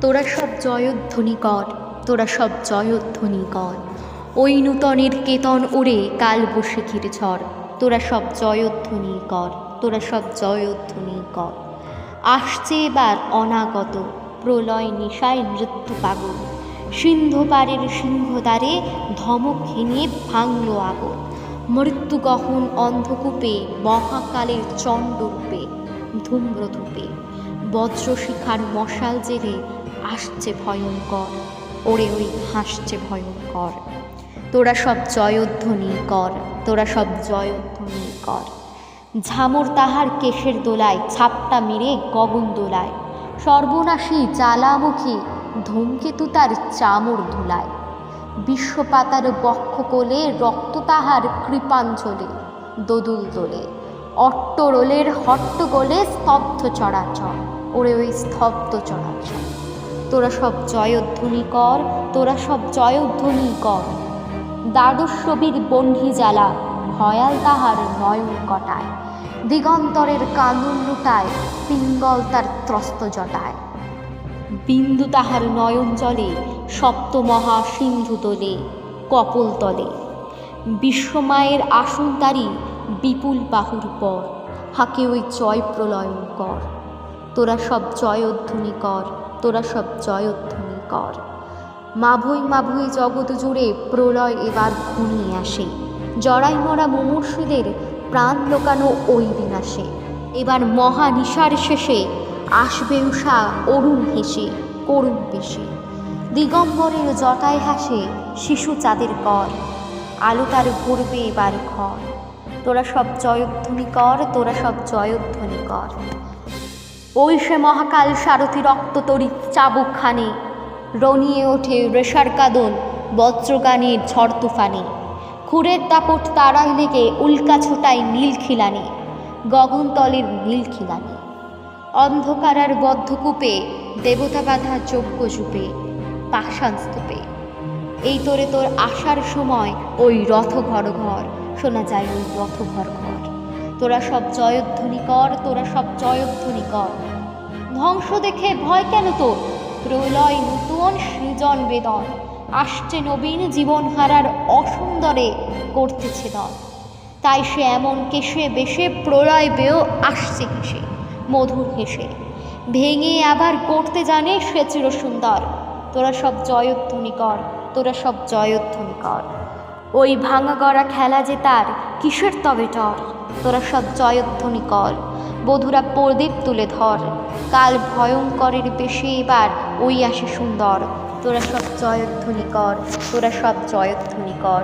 তোরা সব জয়ধ্বনি কর, তোরা সব জয়ধ্বনি কর। ওই নূতনের কেতন ওড়ে কাল বসিখির ঝড়, তোরা সব জয়ধ্বনি কর, তোরা সব জয়ধ্বনি কর। আসছে এবার অনাগত, প্রলয় নিশায় মৃত্যু পাগল। সিন্ধু পারের সিংহদ্বারে ধমক ঘেনিয়ে ভাঙল মৃত্যু গহন অন্ধকূপে, মহাকালের চণ্ডরূপে, ধূম্রধূপে। বজ্রশিখার মশাল জেলে আসছে ভয়ঙ্কর, ওরে ওই হাসছে ভয়ঙ্কর। তোরা সব জয়ধ্বনি কর, তোরা সব জয়ধ্বনি কর। ঝামর তাহার কেশের দোলায়, ছাপটা মেরে গগন দোলায়। সর্বনাশী জ্বালামুখী, ধূমকেতু তার চামর ধুলায়। বিশ্বপাতার বক্ষ কোলে, রক্ত তাহার কৃপাঞ্চলে দোদুল দোলে। অট্টরোলের হট্টগোলে স্তব্ধ চরাচর, ওরে ওই স্তব্ধ চরাচর। তোরা সব জয়ধ্বনি কর, তোরা সব জয়ধ্বনি কর। দ্বাদশ ছবির বহ্নি জ্বালা, ভয়াল তাহার নয়ন কটায়। দিগন্তরের কান্দন লুটায়, পিঙ্গল তার ত্রস্ত জটায়। বিন্দু তাহার নয়ন জলে সপ্তমহা সিন্ধু তোলে, কপল তলে। বিশ্বমায়ের আসন তারি, বিপুল বাহুর পর, হাকে ওই জয় প্রলয়ন কর। তোরা সব জয়ধ্বনি কর, তোরা সব জয়ধ্বনি কর। মাভুই মাভুই জগৎ জুড়ে প্রলয় এবার ঘনিয়ে আসে। জড়াই মরা মুমূর্ষুদের প্রাণ লোকানো ওই দিন আসে এবার মহা নিশার শেষে আসবে উষা অরুণ হেসে, করুণ বেশে। দিগম্বরের জটায় হাসে শিশু চাঁদের কর আলো তার ভরবে এবার ঘর। তোরা সব জয়ধ্বনি কর, তোরা সব জয়ধ্বনি কর। ওই সে মহাকাল সারথি রক্ত তরি চাবুক খানে রনিয়ে ওঠে রেশার কাদন, বজ্রগানের ঝড় তুফানে। খুরের দাপট তারাই লেগে উল্কা ছোটায় নীল খিলানে, গগনতলের নীল খিলানে। অন্ধকারার বদ্ধকূপে দেবতা বাধা যজ্ঞ জুপে পাষাণ স্তূপে। এই তোরে তোর আসার সময় ওই রথ ঘর ঘর শোনা যায় ওই রথ ঘর ঘর। তোরা সব জয়ধ্বনি কর তোরা সব জয়ধ্বনি কর ধ্বংস দেখে ভয় কেন তোর? প্রলয় নূতন সৃজন বেদন, আসছে নবীন জীবন হারার অসুন্দরে করতেছে দল। তাই সে এমন কেশে বেশে প্রলয় বেও আসছে হেসে, মধুর হেসে। ভেঙে আবার করতে জানে সে চির সুন্দর তোরা সব জয়ধ্বনি কর তোরা সব জয়ধ্বনি কর ওই ভাঙা গড়া খেলা যে তার, কিসের তবে টর তোরা সব জয়ধ্বনি কর। বধুরা প্রদীপ তুলে ধর। কাল ভয়ঙ্করের বেশি এবার ওই আসে সুন্দর। তোরা সব জয়ধ্বনি কর। তোরা সব জয়ধ্বনি কর।